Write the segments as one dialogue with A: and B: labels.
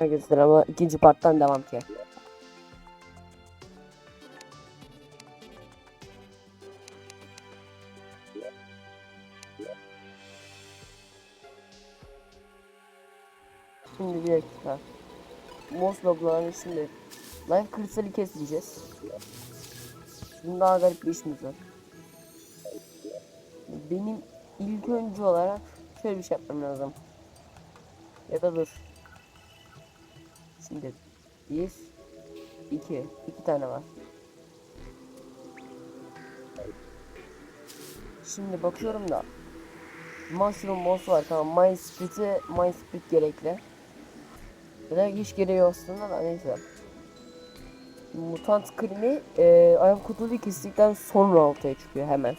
A: Arkadaşlar ama ikinci parttan devam ki. Şimdi bir dakika. Mos loglarını şimdi life kristali keseceğiz. Şimdi daha garip bir işimiz var. Benim ilk önce olarak şöyle bir şey yapmam lazım. Ya da dur. Şimdi bir, iki, iki tane var. Şimdi bakıyorum da Mushroom boss var tamam. Mind Split'i Mind Split gerekli. Neden hiç gereği aslında da neyse. Mutant kremi e, ayak kutuyu kestikten sonra ortaya çıkıyor hemen.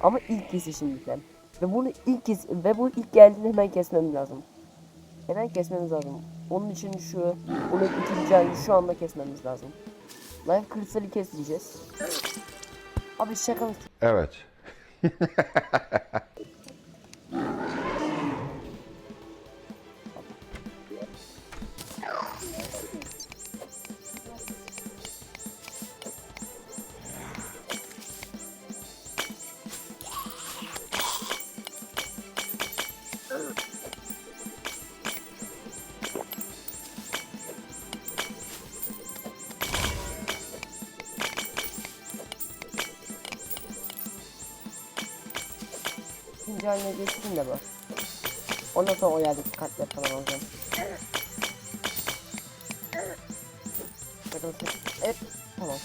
A: Ama ilk kesişimlikten. Ve bunu ilk kes ve bu ilk geldiğinde hemen kesmemiz lazım. Hemen kesmemiz lazım. Onun için şu bunu ikinci halini şu anda kesmemiz lazım. Life kristali keseceğiz. Abi şaka mısın?
B: Evet.
A: İkinci haline de bu. Ondan sonra o yerdeki kartları falan alacağım. Bakın Evet tamam.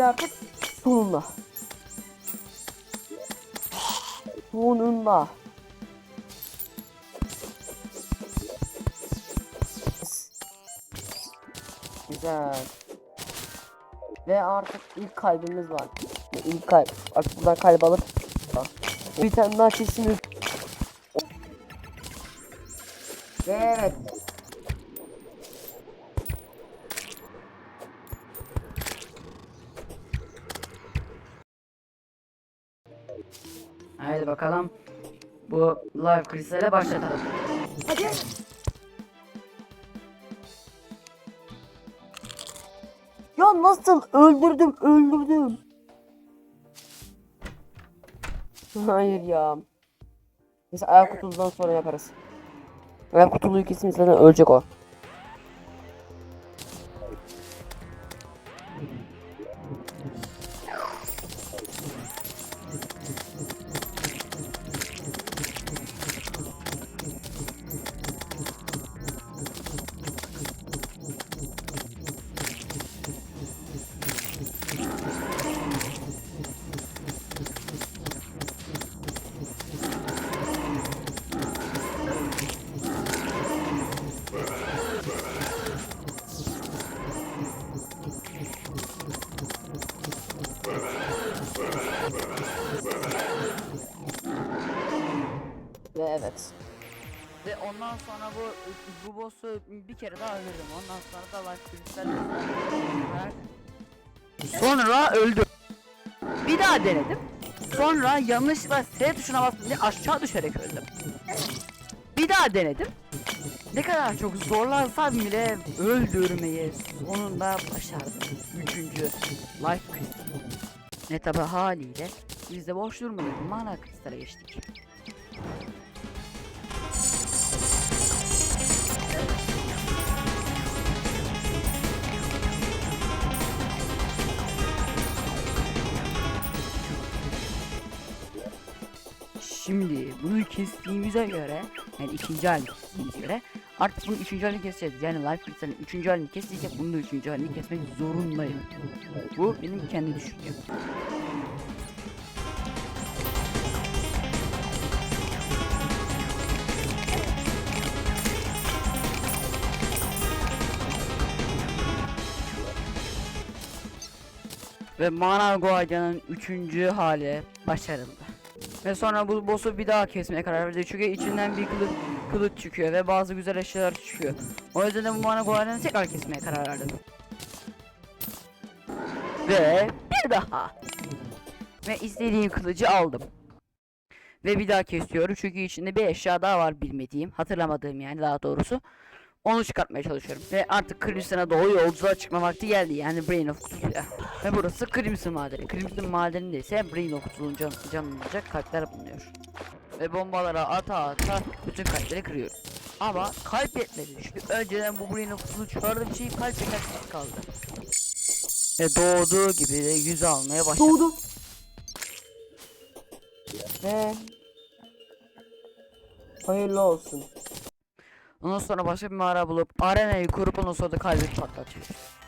A: Hadi artık sonunda. Sonunda. Güzel. Ve artık ilk kalbimiz var. İlk kalp. Artık buradan kalp alıp bir tane daha çeşimiz. Ve evet.
C: Haydi bakalım. Bu live kristale başlatalım.
A: Hadi. Ya nasıl öldürdüm öldürdüm. Hayır ya. Neyse ayak kutusundan sonra yaparız. Ayak kutuluyu kesin zaten ölecek o. Ve evet.
C: Ve ondan sonra bu bu boss'u bir kere daha öldürdüm. Ondan sonra da live kristal Sonra öldüm. Bir daha denedim. Sonra yanlışlıkla S tuşuna bastım diye aşağı düşerek öldüm. Bir daha denedim. Ne kadar çok zorlansam bile öldürmeyi sonunda başardım. Üçüncü life kristal. Ne tabi haliyle biz de boş durmadık. Mana kristale geçtik. Şimdi bunu kestiğimize göre yani ikinci halini kestiğimize göre artık bunun üçüncü halini keseceğiz. Yani Life Crystal'ın üçüncü halini kestiysek bunun da üçüncü halini kesmek zorundayım. Bu benim kendi düşüncem. Ve Mana Guardian'ın üçüncü hali başarıldı. Ve sonra bu boss'u bir daha kesmeye karar verdi. Çünkü içinden bir kılıç, kılıç çıkıyor ve bazı güzel eşyalar çıkıyor. O yüzden de bu Mana Guardian'ı tekrar kesmeye karar verdim. Ve bir daha. Ve istediğim kılıcı aldım. Ve bir daha kesiyorum çünkü içinde bir eşya daha var bilmediğim, hatırlamadığım yani daha doğrusu. Onu çıkartmaya çalışıyorum. Ve artık Crimson'a doğru yolculuğa çıkma vakti geldi. Yani Brain of Kutusu'ya. Ve burası Crimson madeni. Crimson madeninde ise Brain of Kutusu'nun can, canlanacak kalpler bulunuyor. Ve bombalara ata ata bütün kalpleri kırıyorum. Ama kalp yetmedi çünkü önceden bu Brain of Kutusu'nu çıkardığım şey kalp yetersiz kaldı. Ve doğduğu gibi de yüz almaya başladı.
A: Doğdu. Ve hayırlı olsun.
C: Ondan sonra başka bir mağara bulup arenayı kurup ondan sonra da kalbi patlatıyoruz.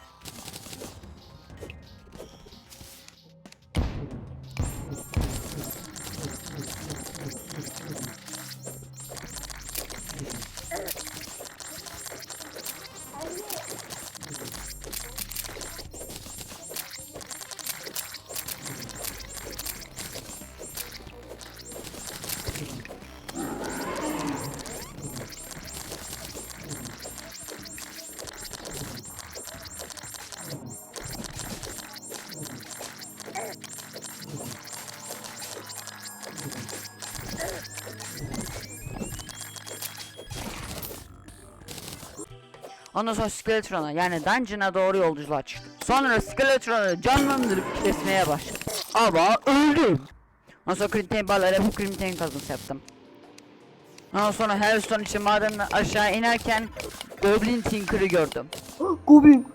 C: Ondan sonra Skeletron'a yani Dungeon'a doğru yolculuğa çıktım. Sonra Skeletron'u canlandırıp kesmeye başladım. Ama öldüm. Ondan sonra Crimson Baller'e bu Crimson kazması yaptım. Ondan sonra Hellstone için madenden aşağı inerken Goblin Tinker'ı gördüm.
A: Goblin.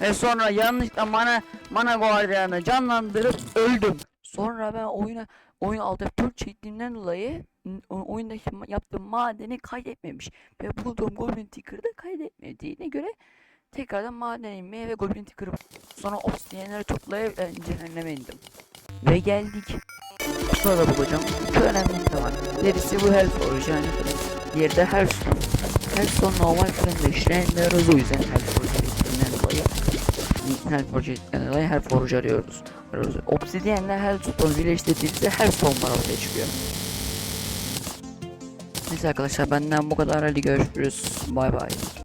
C: Ve sonra yanlışlıkla mana mana guardianı canlandırıp öldüm. Sonra ben oyuna oyun alt F4 çektiğimden dolayı oyundaki yaptığım madeni kaydetmemiş. Ve bulduğum Goblin Ticker'ı da kaydetmediğine göre tekrardan maden inmeye ve Goblin Ticker'ı sonra obsidiyenleri toplayıp e, cehenneme indim. Ve geldik. Burada bulacağım. İki önemli var. Birisi bu Hellforge yani. Diğeri de Hellstone. Hellstone normal fırında işlemiyoruz o yüzden Hellforge işleminden dolayı Hellforge'den dolayı Hellforge arıyoruz. arıyoruz. Obsidian'le Hellstone birleştirdiğimizde Hellstone var ortaya çıkıyor. Neyse arkadaşlar benden bu kadar hadi görüşürüz. Bay bay.